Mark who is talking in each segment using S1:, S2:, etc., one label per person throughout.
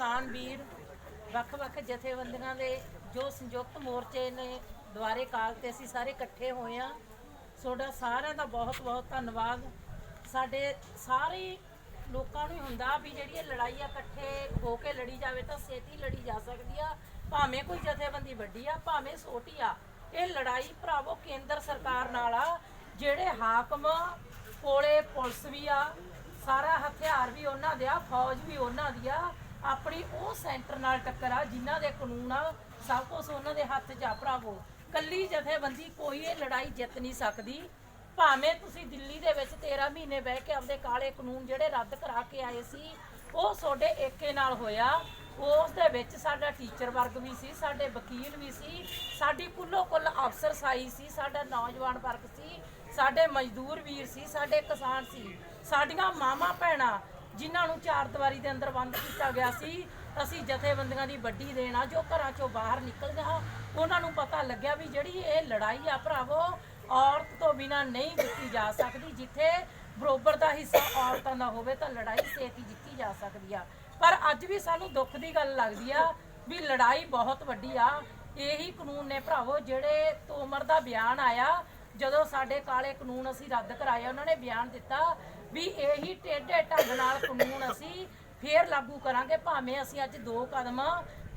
S1: ਕਿਸਾਨ ਵੀਰ, ਵੱਖ-ਵੱਖ ਜਥੇਬੰਦੀਆਂ ਦੇ ਜੋ ਸੰਯੁਕਤ ਮੋਰਚੇ ਨੇ, ਦੁਆਰੇ ਕਾਲ ਤੇ ਅਸੀਂ ਸਾਰੇ ਇਕੱਠੇ ਹੋਏ ਆ ਤੁਹਾਡਾ ਸਾਰਿਆਂ ਦਾ ਬਹੁਤ-ਬਹੁਤ ਧੰਨਵਾਦ। ਸਾਡੇ ਸਾਰੇ ਲੋਕਾਂ ਨੂੰ ਹੀ ਹੁੰਦਾ ਵੀ ਜਿਹੜੀ ਇਹ ਲੜਾਈ ਆ, ਇਕੱਠੇ ਹੋ ਕੇ ਲੜੀ ਜਾਵੇ ਤਾਂ ਛੇਤੀ ਲੜੀ ਜਾ ਸਕਦੀ ਆ। ਭਾਵੇਂ ਕੋਈ ਜਥੇਬੰਦੀ ਵੱਡੀ ਆ, ਭਾਵੇਂ ਛੋਟੀ ਆ। ਇਹ ਲੜਾਈ ਭਰਾਵੋ ਕੇਂਦਰ ਸਰਕਾਰ ਨਾਲ ਆ, ਜਿਹੜੇ ਹਾਕਮ, ਕੋਲੇ ਪੁਲਿਸ ਵੀ ਆ, ਸਾਰਾ ਹਥਿਆਰ ਵੀ ਉਹਨਾਂ ਦੇ ਆ, ਫੌਜ ਵੀ ਉਹਨਾਂ ਦੀ ਆ। ਆਪਣੀ ਉਹ ਸੈਂਟਰ ਨਾਲ ਟੱਕਰ ਆ ਜਿਨ੍ਹਾਂ ਦੇ ਕਾਨੂੰਨ ਆ, ਸਭ ਕੁਝ ਉਹਨਾਂ ਦੇ ਹੱਥ 'ਚ ਆ ਭਰਾਵੋ। ਕੱਲੀ ਜਥੇਬੰਦੀ ਕੋਈ ਇਹ ਲੜਾਈ ਜਿੱਤ ਨਹੀਂ ਸਕਦੀ। ਭਾਵੇਂ ਤੁਸੀਂ ਦਿੱਲੀ ਦੇ ਵਿੱਚ 13 ਮਹੀਨੇ ਬਹਿ ਕੇ ਆਪਦੇ ਕਾਲੇ ਕਾਨੂੰਨ ਜਿਹੜੇ ਰੱਦ ਕਰਾ ਕੇ ਆਏ ਸੀ, ਉਹ ਤੁਹਾਡੇ ਏਕੇ ਨਾਲ ਹੋਇਆ। ਉਸ ਦੇ ਵਿੱਚ ਸਾਡਾ ਟੀਚਰ ਵਰਗ ਵੀ ਸੀ, ਸਾਡੇ ਵਕੀਲ ਵੀ ਸੀ, ਸਾਡੀ ਕੁੱਲੋ ਕੁੱਲ ਅਫਸਰ ਸਾਈ ਸੀ, ਸਾਡਾ ਨੌਜਵਾਨ ਵਰਗ ਸੀ, ਸਾਡੇ ਮਜ਼ਦੂਰ ਵੀਰ ਸੀ, ਸਾਡੇ ਕਿਸਾਨ ਸੀ, ਸਾਡੀਆਂ ਮਾਮਾ ਭੈਣਾਂ ਜਿਨ੍ਹਾਂ ਨੂੰ ਚਾਰ ਦੀਵਾਰੀ ਦੇ ਅੰਦਰ ਬੰਦ ਕੀਤਾ ਗਿਆ ਸੀ, ਅਸੀਂ ਜਥੇਬੰਦੀਆਂ ਦੀ ਵੱਡੀ ਦੇਣ ਜੋ ਘਰਾਂ ਚੋਂ ਬਾਹਰ ਨਿਕਲ ਗਿਆ ਉਹਨਾਂ ਨੂੰ ਪਤਾ ਲੱਗਿਆ ਵੀ ਜਿਹੜੀ ਇਹ ਲੜਾਈ ਆ ਭਰਾਵੋ, ਔਰਤ ਤੋਂ ਬਿਨਾ ਨਹੀਂ ਜਿੱਤੀ ਜਾ ਸਕਦੀ। ਜਿੱਥੇ ਬਰੋਬਰ ਦਾ ਹਿੱਸਾ ਔਰਤਾਂ ਦਾ ਹੋਵੇ, ਤਾਂ ਲੜਾਈ ਛੇਤੀ ਜਿੱਤੀ ਜਾ ਸਕਦੀ ਆ। ਪਰ ਅੱਜ ਵੀ ਸਾਨੂੰ ਦੁੱਖ ਦੀ ਗੱਲ ਲੱਗਦੀ ਆ ਵੀ ਲੜਾਈ ਬਹੁਤ ਵੱਡੀ ਆ। ਇਹੀ ਕਾਨੂੰਨ ਨੇ ਭਰਾਵੋ, ਜਿਹੜੇ ਤੋਮਰ ਦਾ ਬਿਆਨ ਆਇਆ, ਜਦੋਂ ਸਾਡੇ ਕਾਲੇ ਕਾਨੂੰਨ ਅਸੀਂ ਰੱਦ ਕਰਾਏ ਉਹਨਾਂ ਨੇ ਬਿਆਨ ਦਿੱਤਾ ਵੀ ਇਹੀ ਟੇਢੇ ਢੰਗ ਨਾਲ ਕਾਨੂੰਨ ਅਸੀਂ ਫੇਰ ਲਾਗੂ ਕਰਾਂਗੇ, ਭਾਵੇਂ ਅਸੀਂ ਅੱਜ ਦੋ ਕਦਮ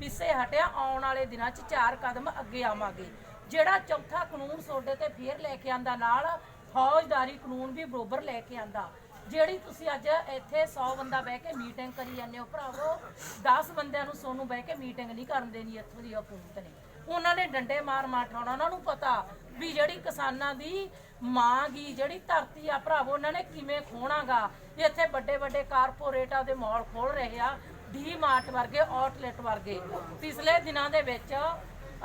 S1: ਪਿੱਛੇ ਹਟਿਆ, ਆਉਣ ਵਾਲੇ ਦਿਨਾਂ 'ਚ ਚਾਰ ਕਦਮ ਅੱਗੇ ਆਵਾਂਗੇ। ਜਿਹੜਾ ਚੌਥਾ ਕਾਨੂੰਨ ਸੋਡੇ ਤੇ ਫੇਰ ਲੈ ਕੇ ਆਂਦਾ ਨਾਲ, ਫੌਜਦਾਰੀ ਕਾਨੂੰਨ ਵੀ ਬਰੋਬਰ ਲੈ ਕੇ ਆਂਦਾ। ਜਿਹੜੀ ਤੁਸੀਂ ਅੱਜ ਇੱਥੇ 100 ਬੰਦਾ ਬਹਿ ਕੇ ਮੀਟਿੰਗ ਕਰੀ ਜਾਂਦੇ ਹੋ, ਭਰਾਵੋ 10 ਬੰਦਿਆਂ ਨੂੰ ਸੋਨੂੰ ਬਹਿ ਕੇ ਮੀਟਿੰਗ ਨਹੀਂ ਕਰਨ ਦੇਣੀ ਇੱਥੋਂ ਦੀ ਹਕੂਮਤ ਨੇ। ਉਹਨਾਂ ਨੇ ਡੰਡੇ ਮਾਰ ਮਾਰ ਠਾਉਣਾ, ਉਹਨਾਂ ਨੂੰ ਪਤਾ ਵੀ ਜਿਹੜੀ ਕਿਸਾਨਾਂ ਦੀ ਮਾਂ ਗੀ, ਜਿਹੜੀ ਧਰਤੀ ਆ ਭਰਾਵੋ, ਉਹਨਾਂ ਨੇ ਕਿਵੇਂ ਖੋਣਾਗਾ ਇੱਥੇ ਵੱਡੇ ਵੱਡੇ ਕਾਰਪੋਰੇਟਾਂ ਦੇ ਮਾਲ ਖੋਲ ਰਹੇ ਆ ਡੀ ਮਾਰਟ ਵਰਗੇ, ਆਊਟਲੈਟ ਵਰਗੇ। ਪਿਛਲੇ ਦਿਨਾਂ ਦੇ ਵਿੱਚ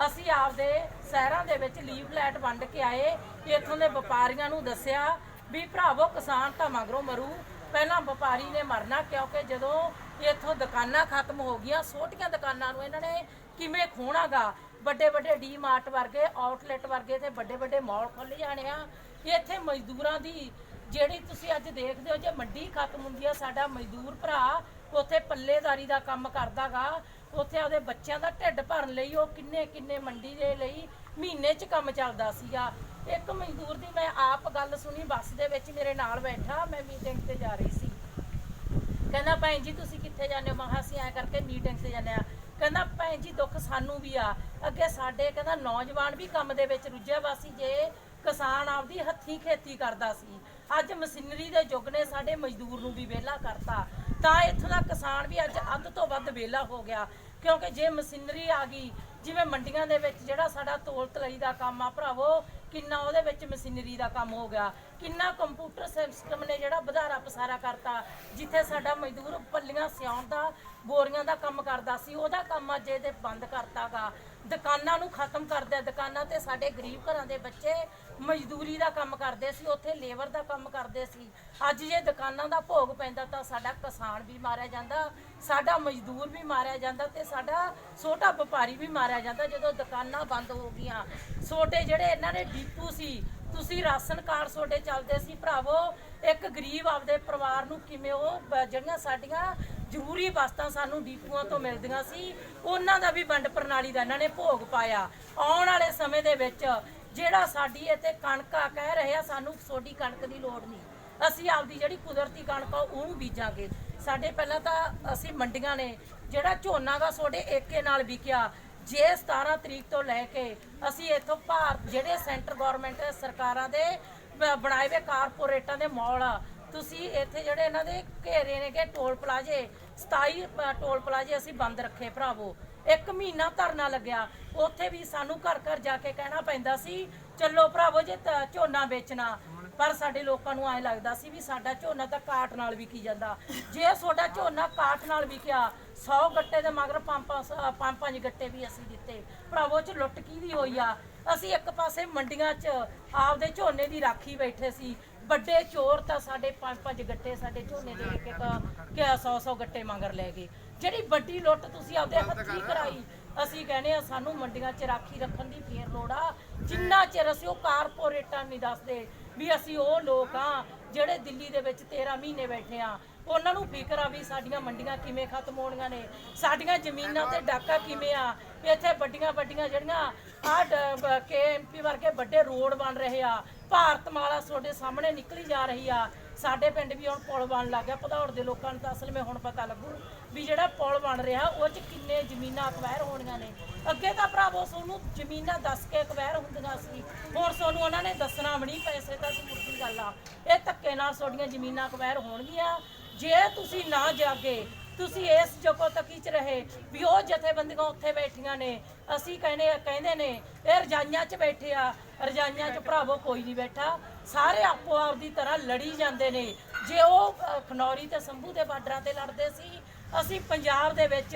S1: ਅਸੀਂ ਆਪਦੇ ਸ਼ਹਿਰਾਂ ਦੇ ਵਿੱਚ ਲੀਫਲੈਟ ਵੰਡ ਕੇ ਆਏ। ਇੱਥੋਂ ਦੇ ਵਪਾਰੀਆਂ ਨੂੰ ਦੱਸਿਆ ਵੀ ਭਰਾਵੋ, ਕਿਸਾਨ ਤਾਂ ਮਗਰੋਂ ਮਰੂ। ਪਹਿਲਾਂ ਵਪਾਰੀ ਨੇ ਮਰਨਾ, ਕਿਉਂਕਿ ਜਦੋਂ ਇੱਥੋਂ ਦੁਕਾਨਾਂ ਖਤਮ ਹੋ ਗਈਆਂ, ਛੋਟੀਆਂ ਦੁਕਾਨਾਂ ਨੂੰ ਇਹਨਾਂ ਨੇ ਕਿਵੇਂ ਖੋਣਾਗਾ ਵੱਡੇ ਵੱਡੇ ਡੀ ਮਾਰਟ ਵਰਗੇ, ਆਊਟਲੈਟ ਵਰਗੇ ਤੇ ਵੱਡੇ ਵੱਡੇ ਮਾਲ ਖੁੱਲ ਜਾਣੇ ਆ। ਇੱਥੇ ਮਜ਼ਦੂਰਾਂ ਦੀ ਜਿਹੜੀ ਤੁਸੀਂ ਅੱਜ ਦੇਖਦੇ ਹੋ, ਜੇ ਮੰਡੀ ਖਤਮ ਹੁੰਦੀ ਆ, ਸਾਡਾ ਮਜ਼ਦੂਰ ਭਰਾ ਉੱਥੇ ਪੱਲੇਦਾਰੀ ਦਾ ਕੰਮ ਕਰਦਾਗਾ। ਉੱਥੇ ਉਹਦੇ ਬੱਚਿਆਂ ਦਾ ਢਿੱਡ ਭਰਨ ਲਈ ਉਹ ਕਿੰਨੇ ਕਿੰਨੇ ਮੰਡੀ ਦੇ ਲਈ ਮਹੀਨੇ 'ਚ ਕੰਮ ਚੱਲਦਾ ਸੀਗਾ। ਇੱਕ ਮਜ਼ਦੂਰ ਦੀ ਮੈਂ ਆਪ ਗੱਲ ਸੁਣੀ, ਬੱਸ ਦੇ ਵਿੱਚ ਮੇਰੇ ਨਾਲ ਬੈਠਾ, ਮੈਂ ਮੀਟਿੰਗ ਤੇ ਜਾ ਰਹੀ ਸੀ। ਕਹਿੰਦਾ, ਭੈਣ ਜੀ, ਤੁਸੀਂ ਕਿੱਥੇ ਜਾਂਦੇ ਹੋ? ਮੈਂ ਕਿਹਾ, ਅਸੀਂ ਐ ਕਰਕੇ ਮੀਟਿੰਗ ਤੇ ਜਾਂਦੇ ਆ ਕਹਿੰਦਾ, ਭੈਣ ਜੀ, ਦੁੱਖ ਸਾਨੂੰ ਵੀ ਆ। ਅੱਗੇ ਸਾਡੇ ਕਹਿੰਦਾ, ਨੌਜਵਾਨ ਵੀ ਕੰਮ ਦੇ ਵਿੱਚ ਰੁੱਝਿਆ ਵਾ ਸੀ, ਜੇ ਕਿਸਾਨ ਆਪਦੀ ਹੱਥੀਂ ਖੇਤੀ ਕਰਦਾ ਸੀ। ਅੱਜ ਮਸ਼ੀਨਰੀ ਦੇ ਯੁੱਗ ਨੇ ਸਾਡੇ ਮਜ਼ਦੂਰ ਨੂੰ ਵੀ ਵਿਹਲਾ ਕਰਤਾ। ਤਾਂ ਇੱਥੋਂ ਦਾ ਕਿਸਾਨ ਵੀ ਅੱਜ ਅੱਧ ਤੋਂ ਵੱਧ ਵਿਹਲਾ ਹੋ ਗਿਆ, ਕਿਉਂਕਿ ਜੇ ਮਸ਼ੀਨਰੀ ਆ ਗਈ, ਜਿਵੇਂ ਮੰਡੀਆਂ ਦੇ ਵਿੱਚ ਜਿਹੜਾ ਸਾਡਾ ਤੋਲ ਤਲਈ ਦਾ ਕੰਮ ਆ, ਭਰਾਵੋ ਕਿੰਨਾ ਉਹਦੇ ਵਿੱਚ ਮਸ਼ੀਨਰੀ ਦਾ ਕੰਮ ਹੋ ਗਿਆ, ਕਿੰਨਾ ਕੰਪਿਊਟਰ ਸਿਸਟਮ ਨੇ ਜਿਹੜਾ ਵਧਾਰਾ ਪਸਾਰਾ ਕਰਤਾ, ਜਿੱਥੇ ਸਾਡਾ ਮਜ਼ਦੂਰ ਪੱਲੀਆਂ ਸਿਆਉਣ ਦਾ, ਬੋਰੀਆਂ ਦਾ ਕੰਮ ਕਰਦਾ ਸੀ, ਉਹਦਾ ਕੰਮ ਅੱਜ ਇਹਦੇ ਬੰਦ ਕਰਤਾਗਾ। ਦੁਕਾਨਾਂ ਨੂੰ ਖਤਮ ਕਰਦਾ ਦੁਕਾਨਾਂ ਤੇ ਸਾਡੇ ਗਰੀਬ ਘਰਾਂ ਦੇ ਬੱਚੇ ਮਜ਼ਦੂਰੀ ਦਾ ਕੰਮ ਕਰਦੇ ਸੀ, ਉੱਥੇ ਲੇਬਰ ਦਾ ਕੰਮ ਕਰਦੇ ਸੀ। ਅੱਜ ਜੇ ਦੁਕਾਨਾਂ ਦਾ ਭੋਗ ਪੈਂਦਾ ਤਾਂ ਸਾਡਾ ਕਿਸਾਨ ਵੀ ਮਾਰਿਆ ਜਾਂਦਾ, ਸਾਡਾ ਮਜ਼ਦੂਰ ਵੀ ਮਾਰਿਆ ਜਾਂਦਾ ਤੇ ਸਾਡਾ ਛੋਟਾ ਵਪਾਰੀ ਵੀ ਮਾਰਿਆ ਜਾਂਦਾ ਜਦੋਂ ਦੁਕਾਨਾਂ ਬੰਦ ਹੋ ਗਈਆਂ। ਛੋਟੇ ਜਿਹੜੇ ਇਹਨਾਂ ਦੇ ਡੀਪੂ ਸੀ, ਤੁਸੀਂ ਰਾਸ਼ਨ ਕਾਰਡ ਤੁਹਾਡੇ ਚੱਲਦੇ ਸੀ, ਭਰਾਵੋ, ਇੱਕ ਗਰੀਬ ਆਪਦੇ ਪਰਿਵਾਰ ਨੂੰ ਕਿਵੇਂ ਉਹ ਜਿਹੜੀਆਂ ਸਾਡੀਆਂ ਜ਼ਰੂਰੀ ਵਸਤਾਂ ਸਾਨੂੰ ਡੀਪੂਆਂ ਤੋਂ ਮਿਲਦੀਆਂ ਸੀ। ਉਹਨਾਂ ਦਾ ਵੀ ਵੰਡ ਪ੍ਰਣਾਲੀ ਦਾ ਇਹਨਾਂ ਨੇ ਭੋਗ ਪਾਇਆ। ਆਉਣ ਵਾਲੇ ਸਮੇਂ ਦੇ ਵਿੱਚ ਜਿਹੜਾ ਸਾਡੀ ਇੱਥੇ ਕਣਕ ਆ, ਕਹਿ ਰਹੇ ਆ ਸਾਨੂੰ ਸੋਡੀ ਕਣਕ ਦੀ ਲੋੜ ਨਹੀਂ। ਅਸੀਂ ਆਪਦੀ ਜਿਹੜੀ ਕੁਦਰਤੀ ਕਣਕ ਆ, ਉਹਨੂੰ ਬੀਜਾਂਗੇ। ਸਾਡੇ ਪਹਿਲਾਂ ਤਾਂ ਅਸੀਂ ਮੰਡੀਆਂ ਨੇ, ਜਿਹੜਾ ਝੋਨਾ ਦਾ ਸੋਡੇ ਏਕੇ ਨਾਲ ਵਿਕਿਆ, ਜੇ 17 ਤਰੀਕ ਤੋਂ ਲੈ ਕੇ ਅਸੀਂ ਇੱਥੋਂ ਭਾਰਤ, ਜਿਹੜੇ ਸੈਂਟਰ ਗਵਰਨਮੈਂਟ ਸਰਕਾਰਾਂ ਦੇ ਬ- ਬਣਾਏ ਹੋਏ ਕਾਰਪੋਰੇਟਾਂ ਦੇ ਮੌਲ ਆ ਤੁਸੀਂ ਇੱਥੇ ਜਿਹੜੇ ਇਹਨਾਂ ਦੇ ਘੇਰੇ ਨੇਗੇ ਟੋਲ ਪਲਾਜੇ 27 ਟੋਲ ਪਲਾਜੇ ਅਸੀਂ ਬੰਦ ਰੱਖੇ ਭਰਾਵੋ। ਇੱਕ ਮਹੀਨਾ ਧਰਨਾ ਲੱਗਿਆ। ਉੱਥੇ ਵੀ ਸਾਨੂੰ ਘਰ ਘਰ ਜਾ ਕੇ ਕਹਿਣਾ ਪੈਂਦਾ ਸੀ, ਚੱਲੋ ਭਰਾਵੋ ਜੇ ਤ- ਝੋਨਾ ਵੇਚਣਾ। ਪਰ ਸਾਡੇ ਲੋਕਾਂ ਨੂੰ ਐਂ ਲੱਗਦਾ ਸੀ ਵੀ ਸਾਡਾ ਝੋਨਾ ਤਾਂ ਕਾਟ ਨਾਲ ਵਿਕੀ ਜਾਂਦਾ। ਜੇ ਤੁਹਾਡਾ ਝੋਨਾ ਕਾਟ ਨਾਲ ਵਿਕਿਆ 100 ਗੱਟੇ ਦੇ ਮਗਰ ਪੰਜ ਪੰਜ ਪੰਜ ਗੱਟੇ ਵੀ ਅਸੀਂ ਦਿੱਤੇ। ਭਰਾਵੋ ਚ ਲੁੱਟ ਕੀ ਕਿਹਦੀ ਹੋਈ ਆ? ਅਸੀਂ ਇੱਕ ਪਾਸੇ ਮੰਡੀਆਂ 'ਚ ਆਪਦੇ ਝੋਨੇ ਦੀ ਰਾਖੀ ਬੈਠੇ ਸੀ। ਵੱਡੇ ਚੋਰ ਤਾਂ ਸਾਡੇ ਪੰਜ ਪੰਜ ਗੱਟੇ ਸਾਡੇ ਝੋਨੇ ਦੇ ਇੱਕ ਇੱਕ ਕਿ 100 100 ਗੱਟੇ ਮਗਰ ਲੈ ਗਏ। ਜਿਹੜੀ ਵੱਡੀ ਲੁੱਟ ਤੁਸੀਂ ਆਪਦੇ ਹੱਥੀਂ ਕਰਾਈ ਅਸੀਂ ਕਹਿੰਦੇ ਆ ਸਾਨੂੰ ਮੰਡੀਆਂ 'ਚ ਰਾਖੀ ਰੱਖਣ ਦੀ ਫੇਰ ਲੋੜ ਆ। ਜਿੰਨਾ ਚਿਰ ਅਸੀਂ ਉਹ ਕਾਰਪੋਰੇਟਾਂ ਨਹੀਂ ਦੱਸਦੇ ਵੀ ਅਸੀਂ ਉਹ ਲੋਕ ਆ ਜਿਹੜੇ ਦਿੱਲੀ ਦੇ ਵਿੱਚ 13 ਮਹੀਨੇ ਬੈਠੇ ਆ ਉਹਨਾਂ ਨੂੰ ਫਿਕਰ ਆ ਵੀ ਸਾਡੀਆਂ ਮੰਡੀਆਂ ਕਿਵੇਂ ਖਤਮ ਹੋਣੀਆਂ ਨੇ ਸਾਡੀਆਂ ਜ਼ਮੀਨਾਂ ਤੇ ਡਾਕਾ ਕਿਵੇਂ ਆ ਇੱਥੇ ਵੱਡੀਆਂ ਵੱਡੀਆਂ ਜਿਹੜੀਆਂ ਆ ਕੇਐਮਪੀ ਵਰਗੇ ਵੱਡੇ ਰੋਡ ਬਣ ਰਹੇ ਆ ਭਾਰਤ ਮਾਲਾ ਤੁਹਾਡੇ ਸਾਹਮਣੇ ਨਿਕਲੀ ਜਾ ਰਹੀ ਆ। ਸਾਡੇ ਪਿੰਡ ਵੀ ਹੁਣ ਪੁਲ ਬਣ ਲੱਗ ਗਿਆ। ਭਦੌੜ ਦੇ ਲੋਕਾਂ ਨੂੰ ਤਾਂ ਅਸਲ ਵਿੱਚ ਹੁਣ ਪਤਾ ਲੱਗੂ ਵੀ ਜਿਹੜਾ ਪੁਲ ਬਣ ਰਿਹਾ, ਉਹ 'ਚ ਕਿੰਨੇ ਜ਼ਮੀਨਾਂ ਅਕਵਾਇਰ ਹੋਣੀਆਂ ਨੇ। ਅੱਗੇ ਤਾਂ ਭਰਾਵੋ ਤੁਹਾਨੂੰ ਜ਼ਮੀਨਾਂ ਦੱਸ ਕੇ ਅਕਵਾਇਰ ਹੁੰਦੀਆਂ ਸੀ। ਹੁਣ ਤੁਹਾਨੂੰ ਉਹਨਾਂ ਨੇ ਦੱਸਣਾ ਵੀ ਨਹੀਂ, ਪੈਸੇ ਤਾਂ ਜ਼ਰੂਰ ਦੀ ਗੱਲ ਆ। ਇਹ ਧੱਕੇ ਨਾਲ ਤੁਹਾਡੀਆਂ ਜ਼ਮੀਨਾਂ ਅਕਵਾਇਰ ਹੋਣਗੀਆਂ। ਜੇ ਤੁਸੀਂ ਨਾ ਜਾਗੇ ਤੁਸੀਂ ਇਸ ਜਗੋ ਤੱਕੀ ਚ ਰਹੇ ਵੀ ਉਹ ਜਥੇਬੰਦੀਆਂ ਉੱਥੇ ਬੈਠੀਆਂ ਨੇ। ਅਸੀਂ ਕਹਿੰਦੇ ਕਹਿੰਦੇ ਨੇ, ਇਹ ਰਜਾਈਆਂ 'ਚ ਬੈਠੇ ਆ। ਰਜਾਈਆਂ 'ਚ ਭਰਾਵੋ ਕੋਈ ਨਹੀਂ ਬੈਠਾ। ਸਾਰੇ ਆਪੋ ਆਪ ਦੀ ਤਰ੍ਹਾਂ ਲੜੀ ਜਾਂਦੇ ਨੇ। ਜੇ ਉਹ ਖਨੌਰੀ ਤੇ ਸੰਭੂ ਦੇ ਬਾਰਡਰਾਂ ਤੇ ਲੜਦੇ ਸੀ, ਅਸੀਂ ਪੰਜਾਬ ਦੇ ਵਿੱਚ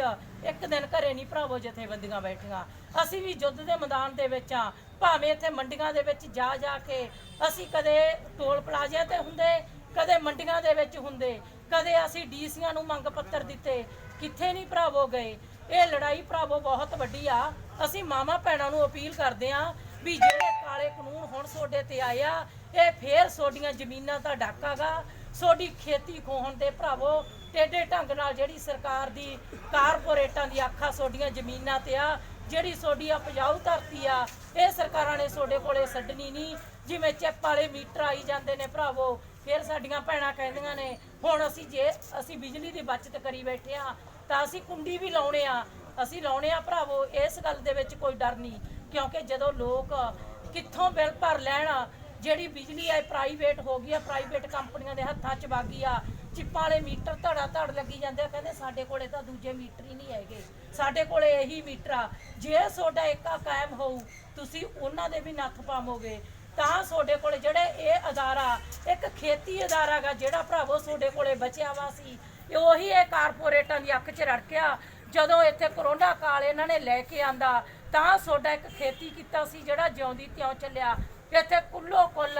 S1: ਇੱਕ ਦਿਨ ਘਰੇ ਨਹੀਂ ਭਰਾਵੋ ਜਥੇਬੰਦੀਆਂ ਬੈਠੀਆਂ। ਅਸੀਂ ਵੀ ਯੁੱਧ ਦੇ ਮੈਦਾਨ ਦੇ ਵਿੱਚ ਆ। ਭਾਵੇਂ ਇੱਥੇ ਮੰਡੀਆਂ ਦੇ ਵਿੱਚ ਜਾ ਜਾ ਕੇ ਅਸੀਂ ਕਦੇ ਟੋਲ ਪਲਾਜ਼ਿਆਂ ਤੇ ਹੁੰਦੇ ਕਦੇ ਮੰਡੀਆਂ ਦੇ ਵਿੱਚ ਹੁੰਦੇ, ਕਦੇ ਅਸੀਂ ਡੀਸੀਆਂ ਨੂੰ ਮੰਗ ਪੱਤਰ ਦਿੱਤੇ, ਕਿੱਥੇ ਨਹੀਂ ਭਰਾਵੋ ਗਏ। ਇਹ ਲੜਾਈ ਭਰਾਵੋ ਬਹੁਤ ਵੱਡੀ ਆ। ਅਸੀਂ ਮਾਮਾ ਭੈਣਾਂ ਨੂੰ ਅਪੀਲ ਕਰਦੇ ਆ ਵੀ ਜਿਹੜੇ ਕਾਲੇ ਕਾਨੂੰਨ ਹੁਣ ਤੁਹਾਡੇ ਤੇ ਆਏ ਇਹ ਫੇਰ ਤੁਹਾਡੀਆਂ ਜ਼ਮੀਨਾਂ ਦਾ ਡਾਕਾਗਾ ਤੁਹਾਡੀ ਖੇਤੀ ਖੋਹਣ ਦੇ ਭਰਾਵੋ ਟੇਡੇ ਢੰਗ ਨਾਲ ਜਿਹੜੀ ਸਰਕਾਰ ਦੀ ਕਾਰਪੋਰੇਟਾਂ ਦੀ ਅੱਖਾਂ ਤੁਹਾਡੀਆਂ ਜ਼ਮੀਨਾਂ ਤੇ ਆ, ਜਿਹੜੀ ਤੁਹਾਡੀ ਉਪਜਾਊ ਧਰਤੀ ਆ, ਇਹ ਸਰਕਾਰਾਂ ਨੇ ਤੁਹਾਡੇ ਕੋਲੇ ਛੱਡਣੀ ਨਹੀਂ। ਜਿਵੇਂ ਚਿੱਪ ਵਾਲੇ ਮੀਟਰ ਆਈ ਜਾਂਦੇ ਨੇ ਭਰਾਵੋ ਫਿਰ ਸਾਡੀਆਂ ਭੈਣਾਂ ਕਹਿੰਦੀਆਂ ਨੇ, ਹੁਣ ਅਸੀਂ ਜੇ ਅਸੀਂ ਬਿਜਲੀ ਦੀ ਬਚਤ ਕਰੀ ਬੈਠੇ ਆ ਤਾਂ ਅਸੀਂ ਕੁੰਡੀ ਵੀ ਲਾਉਣੇ ਆ। ਅਸੀਂ ਲਾਉਣੇ ਆ ਭਰਾਵੋ, ਇਸ ਗੱਲ ਦੇ ਵਿੱਚ ਕੋਈ ਡਰ ਨਹੀਂ, ਕਿਉਂਕਿ ਜਦੋਂ ਲੋਕ ਕਿੱਥੋਂ ਬਿੱਲ ਭਰ ਲੈਣ, ਜਿਹੜੀ ਬਿਜਲੀ ਹੈ ਪ੍ਰਾਈਵੇਟ ਹੋ ਗਈ ਆ ਪ੍ਰਾਈਵੇਟ ਕੰਪਨੀਆਂ ਦੇ ਹੱਥਾਂ 'ਚ ਵਗ ਆ, ਚਿੱਪਾਂ ਵਾਲੇ ਮੀਟਰ ਧੜਾ ਧੜ ਲੱਗੀ ਜਾਂਦੇ ਆ, ਕਹਿੰਦੇ ਸਾਡੇ ਕੋਲੇ ਤਾਂ ਦੂਜੇ ਮੀਟਰ ਹੀ ਨਹੀਂ ਹੈਗੇ। ਸਾਡੇ ਕੋਲੇ ਇਹੀ ਮੀਟਰ ਆ। ਜੇ ਤੁਹਾਡਾ ਏਕਾ ਕਾਇਮ ਹੋਊ, ਤੁਸੀਂ ਉਹਨਾਂ ਦੇ ਵੀ ਨੱਥ ਪਾਵੋਗੇ। ਤਾਂ ਤੁਹਾਡੇ ਕੋਲ ਜਿਹੜੇ ਇਹ ਅਦਾਰਾ, ਇੱਕ ਖੇਤੀ ਅਦਾਰਾ ਗਾ, ਜਿਹੜਾ ਭਰਾਵੋ ਤੁਹਾਡੇ ਕੋਲੇ ਬਚਿਆ ਵਾ ਸੀ, ਇਹ ਉਹੀ ਇਹ ਕਾਰਪੋਰੇਟਾਂ ਦੀ ਅੱਖ 'ਚ ਰੜਕਿਆ ਜਦੋਂ ਇੱਥੇ ਕਰੋਨਾ ਕਾਲ ਇਹਨਾਂ ਨੇ ਲੈ ਕੇ ਆਂਦਾ, ਤਾਂ ਤੁਹਾਡਾ ਇੱਕ ਖੇਤੀ ਕੀਤਾ ਸੀ ਜਿਹੜਾ ਜਿਉਂਦੀ ਤਿਉਂ ਚੱਲਿਆ। ਇੱਥੇ ਕੁੱਲੋ ਕੁੱਲ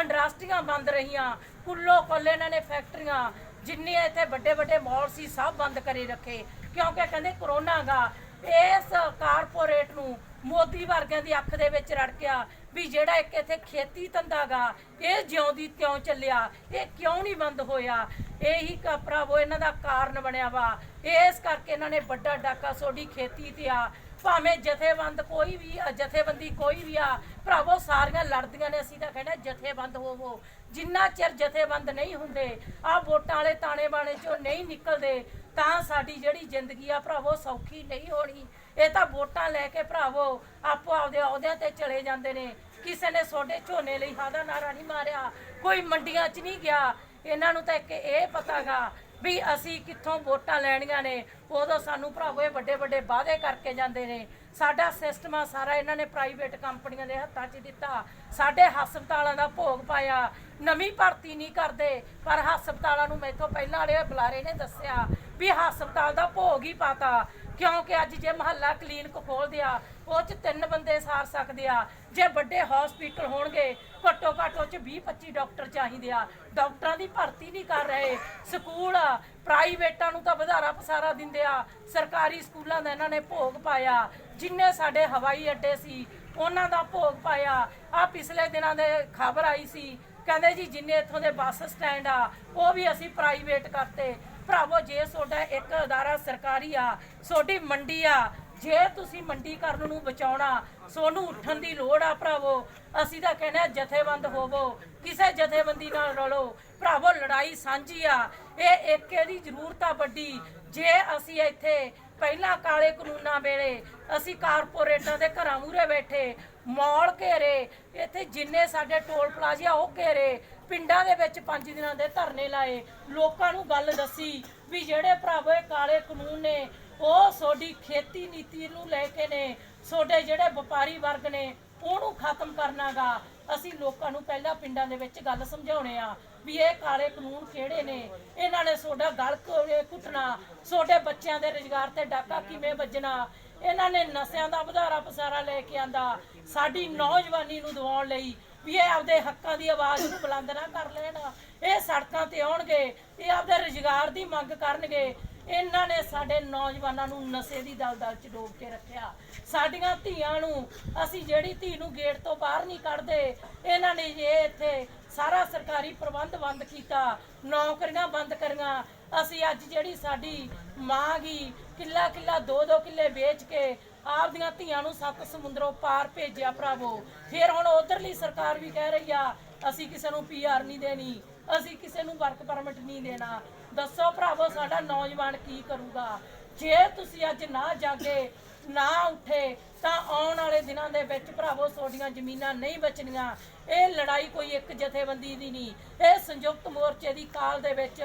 S1: ਇੰਡਸਟਰੀਆਂ ਬੰਦ ਰਹੀਆਂ, ਕੁੱਲੋ ਕੁੱਲ ਇਹਨਾਂ ਨੇ ਫੈਕਟਰੀਆਂ ਜਿੰਨੇ ਇੱਥੇ ਵੱਡੇ ਵੱਡੇ ਮਾਲ ਸੀ, ਸਭ ਬੰਦ ਕਰੇ ਰੱਖੇ। ਕਿਉਂਕਿ ਕਹਿੰਦੇ ਕਰੋਨਾ ਗਾ, ਇਸ ਕਾਰਪੋਰੇਟ ਨੂੰ ਮੋਦੀ ਵਰਗਿਆਂ ਦੀ ਅੱਖ ਦੇ ਵਿੱਚ ਰੜਕਿਆ ਵੀ ਜਿਹੜਾ ਇੱਕ ਇੱਥੇ ਖੇਤੀ ਧੰਦਾ ਗਾ, ਇਹ ਜਿਉਂਦੀ ਤਿਉਂ ਚੱਲਿਆ, ਇਹ ਕਿਉਂ ਨਹੀਂ ਬੰਦ ਹੋਇਆ? ਇਹੀ ਕਾ ਭਰਾਵੋ, ਇਹਨਾਂ ਦਾ ਕਾਰਨ ਬਣਿਆ ਵਾ। ਇਸ ਕਰਕੇ ਇਹਨਾਂ ਨੇ ਵੱਡਾ ਡਾਕਾ ਸੋਡੀ ਖੇਤੀ ਤੇ ਆ। ਭਾਵੇਂ ਜਥੇਬੰਦ ਕੋਈ ਵੀ ਆ, ਜਥੇਬੰਦੀ ਕੋਈ ਵੀ ਆ, ਭਰਾਵੋ, ਸਾਰੀਆਂ ਲੜਦੀਆਂ ਨੇ, ਅਸੀਂ ਤਾਂ ਕਹਿੰਦੇ ਜਥੇਬੰਦ ਹੋਵੋ। ਜਿੰਨਾ ਚਿਰ ਜਥੇਬੰਦ ਨਹੀਂ ਹੁੰਦੇ, ਆ ਵੋਟਾਂ ਵਾਲੇ ਤਾਣੇ ਬਾਣੇ ਚੋਂ ਨਹੀਂ ਨਿਕਲਦੇ, ਤਾਂ ਸਾਡੀ ਜਿਹੜੀ ਜ਼ਿੰਦਗੀ ਆ, ਭਰਾਵੋ, ਸੌਖੀ ਨਹੀਂ ਹੋਣੀ। ਇਹ ਤਾਂ ਵੋਟਾਂ ਲੈ ਕੇ ਭਰਾਵੋ ਆਪੋ ਆਪਦੇ ਅਹੁਦਿਆਂ ਤੇ ਚਲੇ ਜਾਂਦੇ ਨੇ। ਕਿਸੇ ਨੇ ਤੁਹਾਡੇ ਝੋਨੇ ਲਈ ਹਾਦਾ ਨਾਰਾ ਨਹੀਂ ਮਾਰਿਆ, ਕੋਈ ਮੰਡੀਆਂ 'ਚ ਨਹੀਂ ਗਿਆ। ਇਹਨਾਂ ਨੂੰ ਤਾਂ ਇੱਕ ਇਹ ਪਤਾਗਾ ਵੀ ਅਸੀਂ ਕਿੱਥੋਂ ਵੋਟਾਂ ਲੈਣੀਆਂ ਨੇ, ਉਦੋਂ ਸਾਨੂੰ ਭਰਾਵੋ ਇਹ ਵੱਡੇ ਵੱਡੇ ਵਾਅਦੇ ਕਰਕੇ ਜਾਂਦੇ ਨੇ। ਸਾਡਾ ਸਿਸਟਮ ਆ, ਸਾਰਾ ਇਹਨਾਂ ਨੇ ਪ੍ਰਾਈਵੇਟ ਕੰਪਨੀਆਂ ਦੇ ਹੱਥਾਂ 'ਚ ਦਿੱਤਾ। ਸਾਡੇ ਹਸਪਤਾਲਾਂ ਦਾ ਭੋਗ ਪਾਇਆ। ਨਵੀਂ ਭਰਤੀ ਨਹੀਂ ਕਰਦੇ, ਪਰ ਹਸਪਤਾਲਾਂ ਨੂੰ ਮੈਥੋਂ ਪਹਿਲਾਂ ਵਾਲੇ ਬੁਲਾਰੇ ਨੇ ਦੱਸਿਆ ਵੀ ਹਸਪਤਾਲ ਦਾ ਭੋਗ ਹੀ ਪਾਤਾ। ਕਿਉਂਕਿ ਅੱਜ ਜੇ ਮਹੱਲਾ ਕਲੀਨਿਕ ਖੋਲਦੇ ਆ ਉਹ ਚ ਤਿੰਨ ਬੰਦੇ ਸਾਰ ਸਕਦੇ ਆ। ਜੇ ਵੱਡੇ ਹਸਪੀਟਲ ਹੋਣਗੇ, ਘੱਟੋ ਘੱਟ ਉਹ ਚ 20 25 ਡਾਕਟਰ ਚਾਹੀਦੇ ਆ। ਡਾਕਟਰਾਂ ਦੀ ਭਰਤੀ ਨਹੀਂ ਕਰ ਰਹੇ। ਸਕੂਲ ਪ੍ਰਾਈਵੇਟਾਂ ਨੂੰ ਤਾਂ ਵਧਾਰਾ ਪਸਾਰਾ ਦਿੰਦੇ ਆ। ਸਰਕਾਰੀ ਸਕੂਲਾਂ ਦਾ ਇਹਨਾਂ ਨੇ ਭੋਗ ਪਾਇਆ। ਜਿੰਨੇ ਸਾਡੇ ਹਵਾਈ ਅੱਡੇ ਸੀ, ਉਹਨਾਂ ਦਾ ਭੋਗ ਪਾਇਆ। ਆ ਪਿਛਲੇ ਦਿਨਾਂ ਦੇ ਖਬਰ ਆਈ ਸੀ। ਕਹਿੰਦੇ ਜੀ, ਜਿੰਨੇ ਇੱਥੋਂ ਦੇ ਬੱਸ ਸਟੈਂਡ ਆ, ਉਹ ਵੀ ਅਸੀਂ ਪ੍ਰਾਈਵੇਟ ਕਰਤੇ। ਭਰਾਵੋ, ਜੇ ਤੁਹਾਡਾ ਇੱਕ ਅਦਾਰਾ ਸਰਕਾਰੀ ਆ, ਤੁਹਾਡੀ ਮੰਡੀ ਆ ਜੇ ਤੁਸੀਂ ਮੰਡੀਕਰਨ ਨੂੰ ਬਚਾਉਣਾ, ਸੋਨੂੰ ਉੱਠਣ ਦੀ ਲੋੜ ਆ ਭਰਾਵੋ, ਅਸੀਂ ਤਾਂ ਕਹਿੰਦੇ ਆ ਜਥੇਬੰਦ ਹੋਵੋ, ਕਿਸੇ ਜਥੇਬੰਦੀ ਨਾਲ ਰਲੋ। ਭਰਾਵੋ, ਲੜਾਈ ਸਾਂਝੀ ਆ। ਇਹ ਏਕੇ ਦੀ ਜ਼ਰੂਰਤ ਆ ਵੱਡੀ। ਜੇ ਅਸੀਂ ਇੱਥੇ ਪਹਿਲਾਂ ਕਾਲੇ ਕਾਨੂੰਨਾਂ ਵੇਲੇ ਅਸੀਂ ਕਾਰਪੋਰੇਟਾਂ ਦੇ ਘਰਾਂ ਮੂਹਰੇ ਬੈਠੇ, ਮੌਲ ਘੇਰੇ, ਇੱਥੇ ਜਿੰਨੇ ਸਾਡੇ ਟੋਲ ਪਲਾਜੇ ਆ, ਉਹ ਘੇਰੇ, ਪਿੰਡਾਂ ਦੇ ਵਿੱਚ ਪੰਜ ਦਿਨਾਂ ਦੇ ਧਰਨੇ ਲਾਏ, ਲੋਕਾਂ ਨੂੰ ਗੱਲ ਦੱਸੀ ਵੀ ਜਿਹੜੇ ਭਰਾਵੋ ਇਹ ਕਾਲੇ ਕਾਨੂੰਨ ਨੇ ਉਹ ਤੁਹਾਡੀ ਖੇਤੀ ਨੀਤੀ ਨੂੰ ਲੈ ਕੇ ਨੇ ਤੁਹਾਡੇ ਜਿਹੜੇ ਵਪਾਰੀ ਵਰਗ ਨੇ, ਉਹਨੂੰ ਖਤਮ ਕਰਨਾਗਾ। ਅਸੀਂ ਲੋਕਾਂ ਨੂੰ ਪਹਿਲਾਂ ਪਿੰਡਾਂ ਦੇ ਵਿੱਚ ਗੱਲ ਸਮਝਾਉਣੇ ਆ ਵੀ ਇਹ ਕਾਲੇ ਕਾਨੂੰਨ ਕਿਹੜੇ ਨੇ? ਇਹਨਾਂ ਨੇ ਤੁਹਾਡਾ ਗਲ ਕੋਲੇ ਤੁਹਾਡੇ ਬੱਚਿਆਂ ਦੇ ਰੁਜ਼ਗਾਰ ਤੇ ਡਾਕਾ ਕਿਵੇਂ ਵੱਜਣਾ? ਇਹਨਾਂ ਨੇ ਨਸ਼ਿਆਂ ਦਾ ਵਧਾਰਾ ਪਸਾਰਾ ਲੈ ਕੇ ਆਂਦਾ। ਸਾਡੀ ਨੌਜਵਾਨੀ ਨੂੰ ਦਬਾਉਣ ਲਈ ਵੀ ਇਹ ਆਪਦੇ ਹੱਕਾਂ ਦੀ ਆਵਾਜ਼ ਨੂੰ ਬੁਲੰਦ ਨਾ ਕਰ ਲੈਣ। ਇਹ ਸੜਕਾਂ ਤੇ ਆਉਣਗੇ, ਇਹ ਆਪਦੇ ਰੁਜ਼ਗਾਰ ਦੀ ਮੰਗ ਕਰਨਗੇ। ਇਹਨਾਂ ਨੇ ਸਾਡੇ ਨੌਜਵਾਨਾਂ ਨੂੰ ਨਸ਼ੇ ਦੀ ਦਲਦਲ ਚ ਡੋਬ ਕੇ ਰੱਖਿਆ। ਸਾਡੀਆਂ ਧੀਆਂ ਨੂੰ ਅਸੀਂ ਜਿਹੜੀ ਧੀ ਨੂੰ ਗੇਟ ਤੋਂ ਬਾਹਰ ਨਹੀਂ ਕੱਢਦੇ, ਇਹਨਾਂ ਨੇ ਜੇ ਇੱਥੇ ਸਾਰਾ ਸਰਕਾਰੀ ਪ੍ਰਬੰਧ ਬੰਦ ਕੀਤਾ, ਨੌਕਰੀਆਂ ਬੰਦ ਕਰੀਆਂ, ਅਸੀਂ ਅੱਜ ਜਿਹੜੀ ਸਾਡੀ ਮਾਂ ਗਈ ਕਿੱਲਾ ਕਿੱਲਾ, ਦੋ ਦੋ ਕਿੱਲੇ ਵੇਚ ਕੇ ਆਪਦੀਆਂ ਧੀਆਂ ਨੂੰ ਸੱਤ ਸਮੁੰਦਰੋਂ ਪਾਰ ਭੇਜਿਆ ਭਰਾਵੋ। ਫਿਰ ਹੁਣ ਉਧਰਲੀ ਸਰਕਾਰ ਵੀ ਕਹਿ ਰਹੀ ਆ, ਅਸੀਂ ਕਿਸੇ ਨੂੰ ਪੀਆਰ ਨਹੀਂ ਦੇਣੀ। ਅਸੀਂ ਕਿਸੇ ਨੂੰ ਵਰਕ ਪਰਮਿਟ ਨਹੀਂ ਦੇਣਾ। ਦੱਸੋ ਭਰਾਵੋ, ਸਾਡਾ ਨੌਜਵਾਨ ਕੀ ਕਰੂਗਾ? ਜੇ ਤੁਸੀਂ ਅੱਜ ਨਾ ਜਾਗੇ, ਨਾ ਉੱਠੇ, ਤਾਂ ਆਉਣ ਵਾਲੇ ਦਿਨਾਂ ਦੇ ਵਿੱਚ ਭਰਾਵੋ, ਤੁਹਾਡੀਆਂ ਜ਼ਮੀਨਾਂ ਨਹੀਂ ਬਚਣੀਆਂ। ਇਹ ਲੜਾਈ ਕੋਈ ਇੱਕ ਜਥੇਬੰਦੀ ਦੀ ਨਹੀਂ। ਇਹ ਸੰਯੁਕਤ ਮੋਰਚੇ ਦੀ ਕਾਲ ਦੇ ਵਿੱਚ,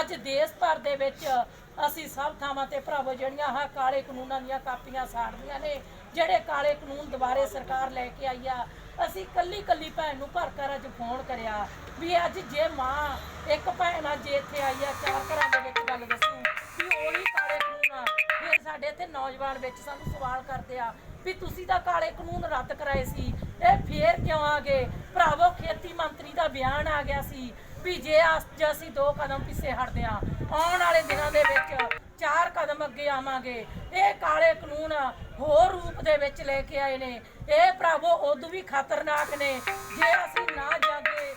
S1: ਅੱਜ ਦੇਸ਼ ਭਰ ਦੇ ਵਿੱਚ ਅਸੀਂ ਸਭ ਥਾਵਾਂ ਤੇ ਭਰਾਵੋ, ਜਿਹੜੀਆਂ ਆਹ ਕਾਲੇ ਕਾਨੂੰਨਾਂ ਦੀਆਂ ਕਾਪੀਆਂ ਸਾੜਦੀਆਂ ਨੇ, ਜਿਹੜੇ ਕਾਲੇ ਕਾਨੂੰਨ ਦੁਬਾਰੇ ਸਰਕਾਰ ਲੈ ਕੇ ਆਈ ਆ, ਅਸੀਂ ਕੱਲੀ ਕੱਲੀ ਭੈਣ ਨੂੰ ਭਰ ਕਰ ਅੱਜ ਫੋਨ ਕਰਿਆ। ਵੀ ਅੱਜ ਜੇ ਮਾਂ, ਇੱਕ ਭੈਣ ਅੱਜ ਇੱਥੇ ਆਈ ਆ, ਚਾਰ ਘਰਾਂ ਦੇ ਵਿੱਚ ਗੱਲ ਦੱਸੂ, ਵੀ ਉਹੀ ਕਾਲੇ ਕਾਨੂੰਨ ਆ। ਫਿਰ ਸਾਡੇ ਇੱਥੇ ਨੌਜਵਾਨ ਵਿੱਚ ਸਾਨੂੰ ਸਵਾਲ ਕਰਦੇ ਆ, ਵੀ ਤੁਸੀਂ ਤਾਂ ਕਾਲੇ ਕਾਨੂੰਨ ਰੱਦ ਕਰਾਏ ਸੀ, ਇਹ ਫੇਰ ਕਿਉਂ ਆ ਗਏ? ਭਰਾਵੋ, ਖੇਤੀ ਮੰਤਰੀ ਦਾ ਬਿਆਨ ਆ ਗਿਆ ਸੀ, ਵੀ ਜੇ ਅੱਜ ਅਸੀਂ ਦੋ ਕਦਮ ਪਿੱਛੇ ਹਟਦੇ ਆ ਆਉਣ ਵਾਲੇ ਦਿਨਾਂ ਦੇ ਵਿੱਚ ਚਾਰ ਕਦਮ ਅੱਗੇ ਆਵਾਂਗੇ। ਇਹ ਕਾਲੇ ਕਾਨੂੰਨ ਹੋਰ ਰੂਪ ਦੇ ਵਿੱਚ ਲੈ ਕੇ ਆਏ ਨੇ। ਇਹ ਭਰਾਵੋ, ਉਦੋਂ ਵੀ ਖਤਰਨਾਕ ਨੇ। ਜੇ ਅਸੀਂ ਨਾ ਜਾਗੇ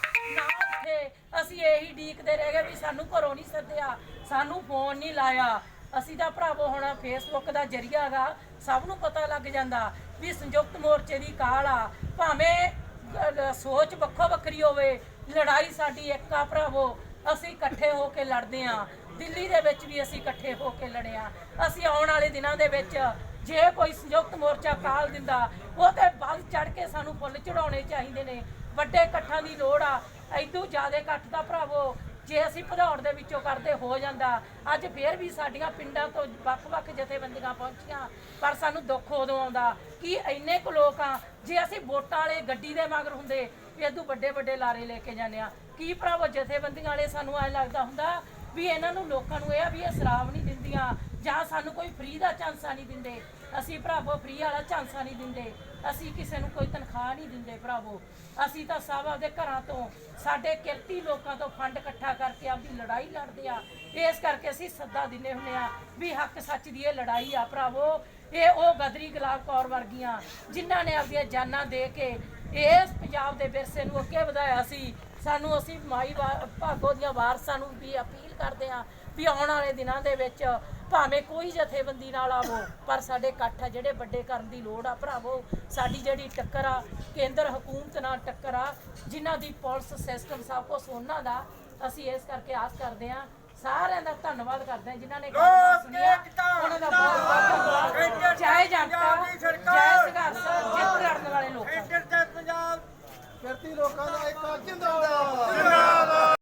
S1: ਅਸੀਂ ਇਹੀ ਡੀਕਦੇ ਰਹਿ ਗਏ ਵੀ ਸਾਨੂੰ ਘਰੋਂ ਨਹੀਂ ਸੱਦਿਆ, ਸਾਨੂੰ ਫੋਨ ਨਹੀਂ ਲਾਇਆ। ਅਸੀਂ ਤਾਂ ਭਰਾਵੋ ਹੁਣ ਫੇਸਬੁੱਕ ਦਾ ਜਰੀਆ ਹੈਗਾ ਸਭ ਨੂੰ ਪਤਾ ਲੱਗ ਜਾਂਦਾ ਵੀ ਸੰਯੁਕਤ ਮੋਰਚੇ ਦੀ ਕਾਲ ਆ। ਭਾਵੇਂ ਸੋਚ ਵੱਖੋ ਵੱਖਰੀ ਹੋਵੇ, ਲੜਾਈ ਸਾਡੀ ਇੱਕ ਆ ਭਰਾਵੋ, ਅਸੀਂ ਇਕੱਠੇ ਹੋ ਕੇ ਲੜਦੇ ਆ ਦਿੱਲੀ ਦੇ ਵਿੱਚ ਵੀ ਅਸੀਂ ਇਕੱਠੇ ਹੋ ਕੇ ਲੜਿਆ ਅਸੀਂ ਆਉਣ ਵਾਲੇ ਦਿਨਾਂ ਦੇ ਵਿੱਚ ਜੇ ਕੋਈ ਸੰਯੁਕਤ ਮੋਰਚਾ ਕਾਲ ਦਿੰਦਾ, ਉਹ ਤੇ ਵੱਧ ਚੜ ਕੇ ਸਾਨੂੰ ਫੁੱਲ ਚੜਾਉਣੇ ਚਾਹੀਦੇ ਨੇ। ਵੱਡੇ ਇਕੱਠਾਂ ਦੀ ਲੋੜ ਆ। ਐਦੂ ਜ਼ਿਆਦਾ ਇਕੱਠ ਦਾ ਭਰਾਵੋ, ਜੇ ਅਸੀਂ ਭਦੌੜ ਦੇ ਵਿੱਚੋਂ ਕਰਦੇ ਹੋ ਜਾਂਦਾ। ਅੱਜ ਫੇਰ ਵੀ ਸਾਡੀਆਂ ਪਿੰਡਾਂ ਤੋਂ ਵੱਖ-ਵੱਖ ਜਥੇਬੰਦੀਆਂ ਪਹੁੰਚੀਆਂ, ਪਰ ਸਾਨੂੰ ਦੁੱਖ ਉਦੋਂ ਆਉਂਦਾ ਕਿ ਇੰਨੇ ਕੁ ਲੋਕ ਆ, ਜੇ ਅਸੀਂ ਵੋਟਾਂ ਵਾਲੇ ਗੱਡੀ ਦੇ ਮਗਰ ਹੁੰਦੇ, ਵੀ ਇਦੋਂ ਵੱਡੇ ਵੱਡੇ ਲਾਰੇ ਲੈ ਕੇ ਜਾਂਦੇ ਆ। ਕੀ ਭਰਾਵੋ, ਜਥੇਬੰਦੀਆਂ ਵਾਲੇ ਸਾਨੂੰ ਐ ਲੱਗਦਾ ਹੁੰਦਾ ਵੀ ਇਹਨਾਂ ਨੂੰ ਲੋਕਾਂ ਨੂੰ ਇਹ ਆ ਵੀ ਇਹ ਸ਼ਰਾਬ ਨਹੀਂ ਦਿੰਦੀਆਂ, ਜਾਂ ਸਾਨੂੰ ਕੋਈ ਫ੍ਰੀ ਦਾ ਚਾਂਸਾ ਨਹੀਂ ਦਿੰਦੇ। ਅਸੀਂ ਭਰਾਵੋ ਫ੍ਰੀ ਵਾਲਾ ਚਾਂਸਾ ਨਹੀਂ ਦਿੰਦੇ। ਅਸੀਂ ਕਿਸੇ ਨੂੰ ਕੋਈ ਤਨਖਾਹ ਨਹੀਂ ਦਿੰਦੇ ਭਰਾਵੋ। ਅਸੀਂ ਤਾਂ ਸਭ ਆਪਦੇ ਘਰਾਂ ਤੋਂ, ਸਾਡੇ ਕਿਰਤੀ ਲੋਕਾਂ ਤੋਂ ਫੰਡ ਇਕੱਠਾ ਕਰਕੇ ਆਪਦੀ ਲੜਾਈ ਲੜਦੇ ਆ। ਇਸ ਕਰਕੇ ਅਸੀਂ ਸੱਦਾ ਦਿੰਦੇ ਹੁੰਦੇ ਆ ਵੀ ਹੱਕ ਸੱਚ ਦੀ ਇਹ ਲੜਾਈ ਆ ਭਰਾਵੋ। ਇਹ ਉਹ ਗਦਰੀ ਗੁਲਾਬ ਕੌਰ ਵਰਗੀਆਂ ਜਿਨ੍ਹਾਂ ਨੇ ਆਪਦੀਆਂ ਜਾਨਾਂ ਦੇ ਕੇ ਇਸ ਪੰਜਾਬ ਦੇ ਵਿਰਸੇ ਨੂੰ ਅੱਗੇ ਵਧਾਇਆ ਸੀ। ਸਾਨੂੰ ਅਸੀਂ ਮਾਈ ਵਾ- ਭਾਗੋ ਦੀਆਂ ਵਾਰਸਾਂ ਨੂੰ ਵੀ ਅਪੀਲ ਕਰਦੇ ਆ ਵੀ ਆਉਣ ਵਾਲੇ ਦਿਨਾਂ ਦੇ ਵਿੱਚ ਭਾਵੇਂ ਕੋਈ ਜਥੇਬੰਦੀ ਨਾਲ ਆਵੋ ਪਰ ਸਾਡੇ ਇਕੱਠ ਆ ਜਿਹੜੇ ਵੱਡੇ ਕਰਨ ਦੀ ਲੋੜ ਆ ਭਰਾਵੋ ਸਾਡੀ ਜਿਹੜੀ ਟੱਕਰ ਆ ਕੇਂਦਰ ਹਕੂਮਤ ਨਾਲ ਟੱਕਰ ਆ ਜਿਨ੍ਹਾਂ ਦੀ ਪੁਲਿਸ ਸਿਸਟਮ ਸਭ ਕੁਛ ਉਹਨਾਂ ਦਾ ਅਸੀਂ ਇਸ ਕਰਕੇ ਆਸ ਕਰਦੇ ਆ ਸਾਰਿਆਂ ਦਾ ਧੰਨਵਾਦ ਕਰਦੇ ਆ ਜਿਨ੍ਹਾਂ ਨੇ ਗੱਲਬਾਤ ਸੁਣੀ ਆ ਉਹਨਾਂ ਦਾ ਬਹੁਤ ਬਹੁਤ ਧੰਨਵਾਦ। ਜੈ ਜਨਤਾ ਜੈ ਸੰਘਰਸ਼ ਜਿੱਤ ਲੜਨ ਵਾਲੇ ਲੋਕਾਂ
S2: ਕਿਰਤੀ ਲੋਕਾਂ ਦਾ ਇੱਕ ਜਿੰਦਾਬਾਦ।